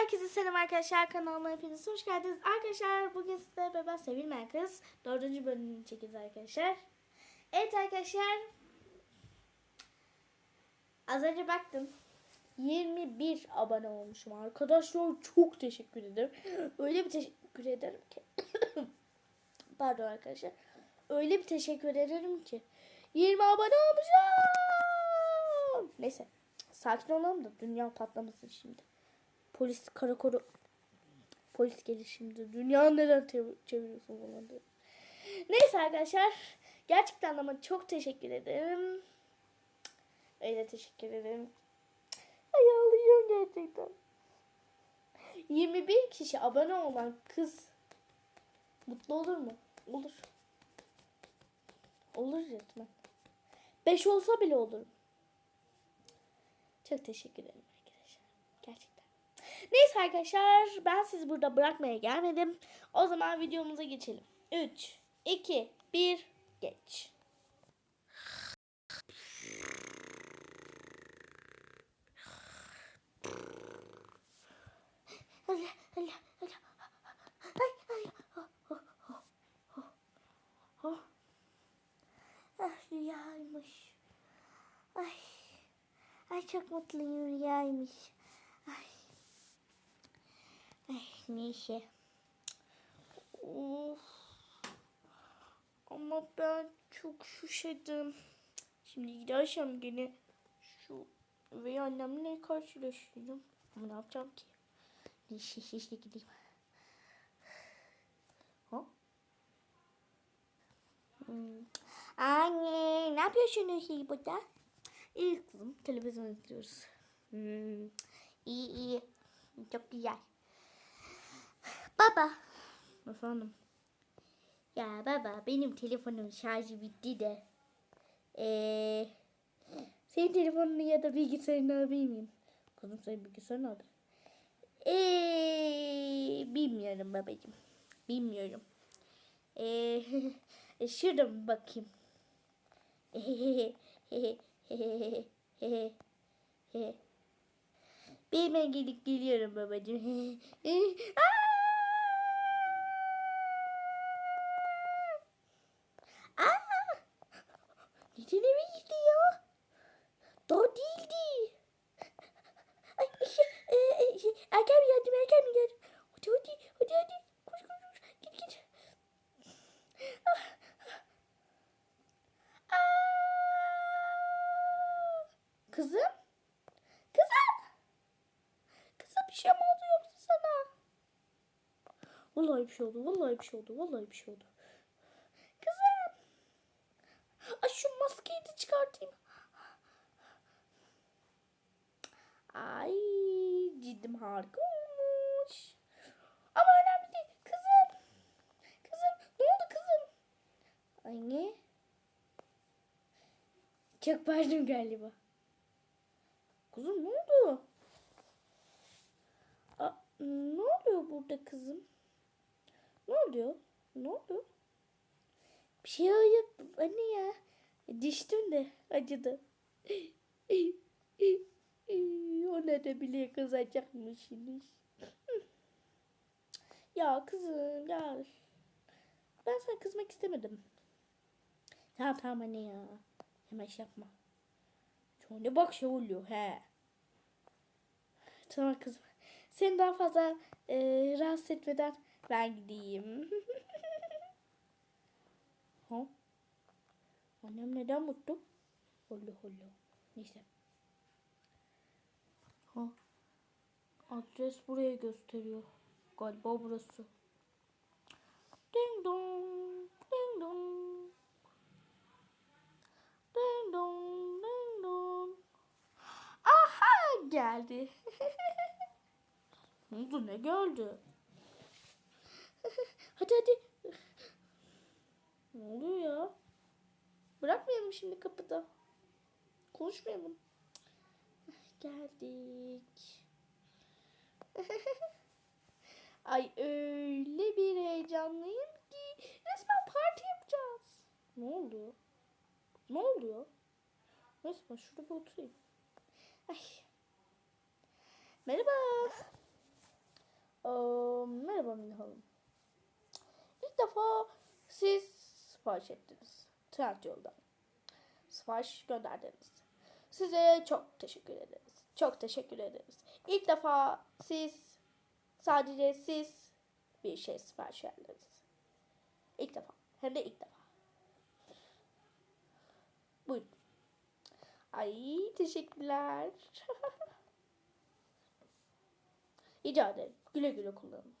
Herkese selam arkadaşlar kanalıma hepiniz hoş geldiniz. Arkadaşlar bugün size Beben Sevilmeyen Kız dördüncü bölümünü çekeceğiz arkadaşlar. Evet arkadaşlar. Az önce baktım. 21 abone olmuşum arkadaşlar. Çok teşekkür ederim. Öyle bir teşekkür ederim ki. Pardon arkadaşlar. Öyle bir teşekkür ederim ki. 20 abone olmuşum. Neyse. Sakin olalım da dünya patlamasın şimdi. Polis karakolu polis gelir şimdi. Dünya neden çeviriyorsun falan diye. Neyse arkadaşlar. Gerçekten ama çok teşekkür ederim. Öyle teşekkür ederim. Ay ağlıyorum gerçekten. 21 kişi abone olan kız mutlu olur mu? Olur. Olur resmen. 5 olsa bile olur. Çok teşekkür ederim arkadaşlar. Gerçekten. Neyse arkadaşlar ben sizi burada bırakmaya gelmedim. O zaman videomuza geçelim. 3, 2, 1, geç. Oh, oh, oh, oh, oh. Ah rüyaymış. Ay. Ay çok mutluyum rüyaymış. Ay. Ay neyse. Of. Ama ben çok şuşadım. Şimdi gidersem gene şu ve annemle karşılaşacağım. Ama ne yapacağım ki? Neyse işte gideyim. Hmm. Anne ne yapıyorsunuz iyi burada? İyi kızım televizyon izliyoruz. Hmm. İyi iyi. Çok güzel. Baba. Efendim. Ya baba benim telefonum şarjı bitti de. Ee, senin telefonunu ya da bilgisayarını alabilir miyim? Kızım senin bilgisayarını al. Ee, bilmiyorum babacığım. Bilmiyorum. Ee, şurada mı bakayım? Bir hemen gelip geliyorum babacığım. Aa! Gitti ya? Daha değildi. Ay, şey, e, e, şey, erken mi geldim, erken mi geldim? Hadi hadi, hadi hadi. Koş koş koş. Git git. Ah. Aa! Kızım? Kızım? Kızım bir şey mi oldu yoksa sana? Vallahi bir şey oldu, vallahi bir şey oldu, vallahi bir şey oldu. Kızım. Ay şu maskeyi de çıkartayım. Ay ciddim harika olmuş. Ama önemli değil. Kızım. Kızım ne oldu kızım? Anne. Çok pardon galiba. Kızım ne oldu? Aa, ne oluyor burada kızım? Ne oluyor? Ne oldu? Bir şey yok anne ya. Düştüm de acıdı. Ona da bile kızacakmışsınız. ya kızım ya. Ben sana kızmak istemedim. Tamam tamam anne ya. Hemen şey yapma. Şöyle bak şey oluyor he. Tamam kızım. Seni daha fazla e, rahatsız etmeden ben gideyim. ha? Annem neden mutlu? Allah Allah. Neyse. Ha. Adres buraya gösteriyor. Galiba burası. Ding dong. Ding dong. Ding dong. Ding dong. Aha geldi. ne oldu ne geldi? hadi hadi. Ne oluyor ya? Bırakmayalım şimdi kapıda. Konuşmayalım. Geldik. Ay öyle bir heyecanlıyım ki resmen parti yapacağız. Ne oldu? Ne oluyor? Neyse ben şurada oturayım. Ay. Merhaba. Aa, merhaba Mine Hanım. İlk defa siz sipariş ettiniz. Trend yoldan. Sipariş gönderdiniz. Size çok teşekkür ederiz. Çok teşekkür ederiz. İlk defa siz sadece siz bir şey sipariş verdiniz. İlk defa. Hem de ilk defa. Buyurun. Ay teşekkürler. Rica ederim. Güle güle kullanın.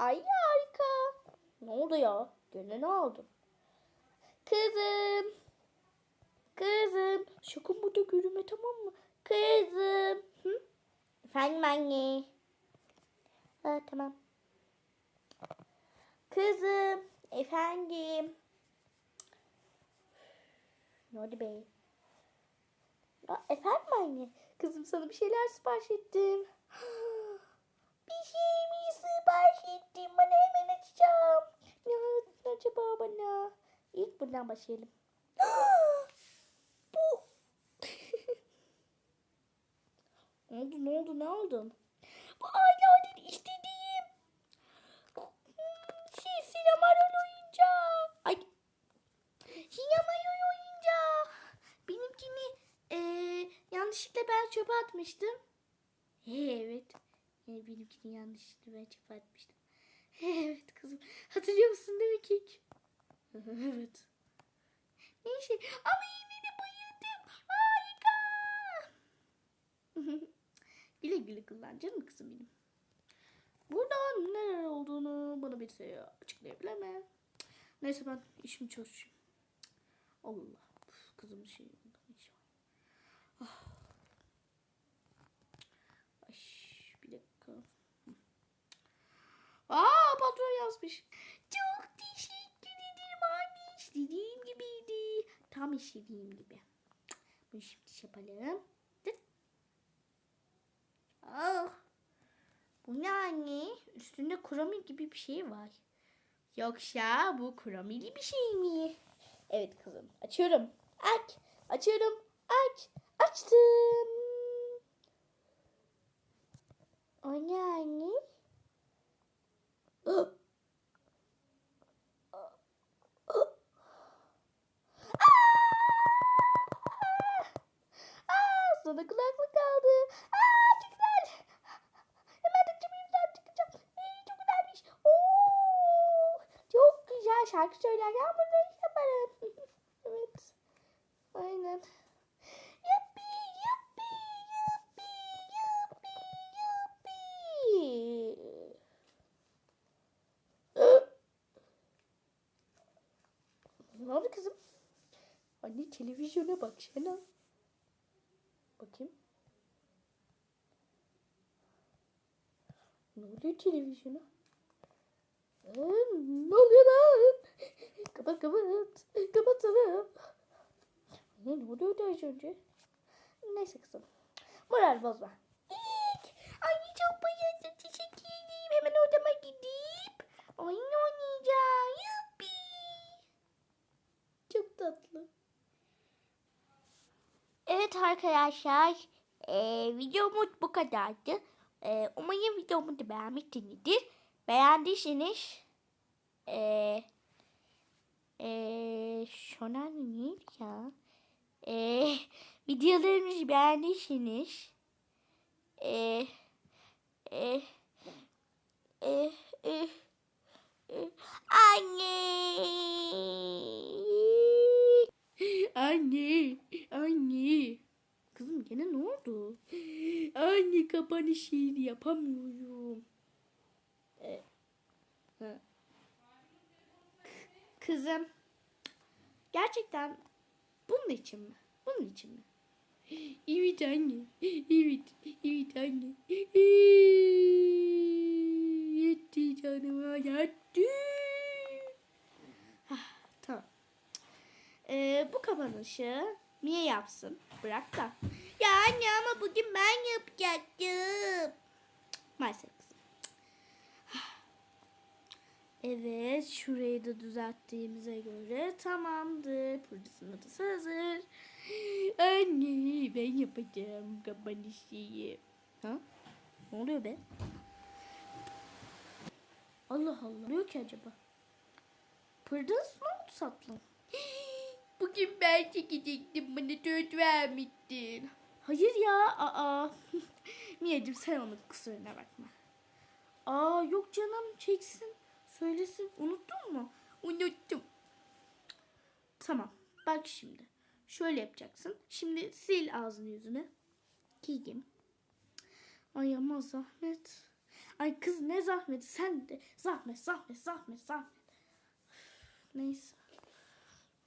Ay harika. Ne oldu ya? Gene ne oldu? Kızım. Kızım. Sakın burada görünme tamam mı? Kızım. Hı? Efendim anne. Ha, tamam. Kızım. Efendim. Ne oldu be? Ya, efendim anne. Kızım sana bir şeyler sipariş ettim. Bir şey sipariş ettim? Bana hemen açacağım. Ne aldın acaba bana? İlk buradan başlayalım. Bu. ne oldu ne oldu ne oldu? Bu aylardır istediğim. Hmm, Şey sinema oyuncağı. Ay. Sinema oyuncağı. Benimkini eee yanlışlıkla ben çöpe atmıştım. Evet. Yani benimkini yanlışlıkla ben çöpe atmıştım. Evet kızım. Hatırlıyor musun değil mi kek? evet. Neyse ama yine de bayıldım. Harika. güle güle kullan canım kızım benim. Buradan neler olduğunu bana bir şey açıklayabilir mi? Neyse ben işimi çözeceğim. Allah. Kızım şey. ne işi var? Ah. Ay, bir dakika. Hı. Aa patron yazmış. Çok teşekkür ederim anne. İstediğim gibiydi. Tam istediğim gibi. Bunu şimdi şey yapalım. Ah. Bu ne anne? Üstünde kromi gibi bir şey var. Yoksa bu kromili bir şey mi? Evet kızım. Açıyorum. Aç. Açıyorum. Aç. Açtım. O ne anne? Ah! sana kulaklık kaldı. Aa, çok güzel. Hemen takacağım elimden çıkacağım. Ee, çok güzelmiş. Oo, çok güzel şarkı söylerken bunları yaparım. evet. Aynen. Yuppi, yuppi, yuppi, yuppi, yuppi. ne oldu kızım? Anne televizyona baksana. Bakayım. Ne oluyor televizyona? Ee, ne oluyor lan? kapat kapat. Kapatalım. Ne, ne oluyordu az önce? Neyse kızım. Moral bozma. Evet. Anne çok bayıldım. Teşekkür ederim. Hemen odama gidip oyun oynayacağım. Yuppi. Çok tatlı. Evet arkadaşlar. Eee videomuz bu kadardı. Eee umarım videomu da beğenmişsinizdir. Beğendiyseniz eee eee şuna neydi ya? Eee videolarımızı beğendiyseniz eee eee eee eee eee anne Anne, anne. Kızım gene ne oldu? Anne kapanış yapamıyorum. Ee, ha. Kızım. Gerçekten bunun için mi? Bunun için mi? Evet anne. Evet. Evet anne. Yetti canıma yetti. Ah, tamam. Ee, bu kapanışı Mia yapsın. Bırak da. Ya anne ama bugün ben yapacaktım. Maalesef. Evet şurayı da düzelttiğimize göre tamamdır. Burada sınırı hazır. Anne ben yapacağım kapanışı. Ha? Ne oluyor be? Allah Allah. Ne oluyor ki acaba? Pırdız ne oldu tatlım? Bugün ben çekecektim. Bana söz vermiştin. Hayır ya. Aa. Miyacım sen onun kusuruna bakma. Aa yok canım çeksin. Söylesin. Unuttun mu? Unuttum. Tamam. Bak şimdi. Şöyle yapacaksın. Şimdi sil ağzını yüzünü. Giydim. Ay ama zahmet. Ay kız ne zahmeti sen de. Zahmet zahmet zahmet zahmet. Neyse.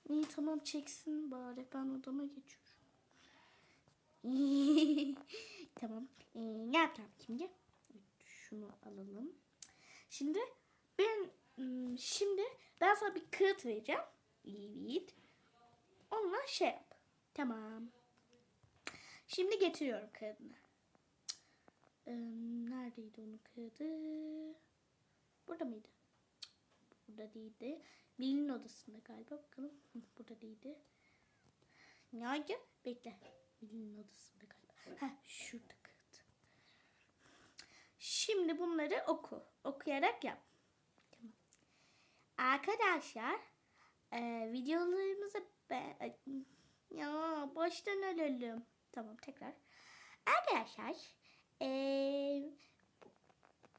İyi tamam çeksin bari. Ben odama geçiyorum. tamam. Ee, ne yapacağım şimdi? Şunu alalım. Şimdi ben ım, şimdi ben sana bir kağıt vereceğim. Evet. Onunla şey yap. Tamam. Şimdi getiriyorum kağıdını. Ee, neredeydi onun kağıdı? Burada mıydı? Burada değildi. Bilin odasında galiba. Bakalım. Burada değildi. Nerede? Bekle. Bilin odasında galiba. Ha şurada kağıt. Şimdi bunları oku. Okuyarak yap. Tamam. Arkadaşlar e, videolarımızı be Ay, ya baştan ölelim. Tamam tekrar. Arkadaşlar e,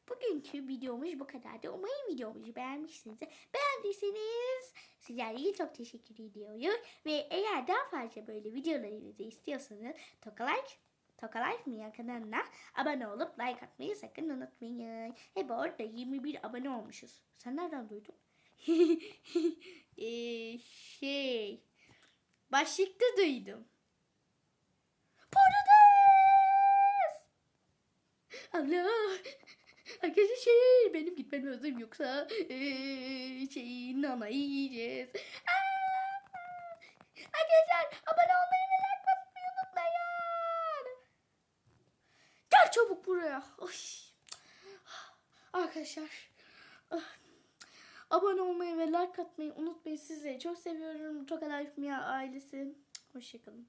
bugünkü videomuz bu kadardı. Umarım videomuzu beğenmişsinizdir. Beğendiyseniz sizlere çok teşekkür ediyorum. Ve eğer daha fazla böyle videolarınızı istiyorsanız Tokalike Tokalike Mia kanalına abone olup like atmayı sakın unutmayın. Bu arada 21 abone olmuşuz. Sen nereden duydun? Eee şey başlıkta duydum. Patates! Allah! Arkadaşlar şey benim gitmem lazım yoksa eee şey nana yiyeceğiz. Arkadaşlar abone olmayı ve like atmayı unutmayın. Gel çabuk buraya. Oy. Arkadaşlar. ah, Abone olmayı ve like atmayı unutmayın. Sizleri çok seviyorum. Çok Life Mia ailesi. Hoşçakalın.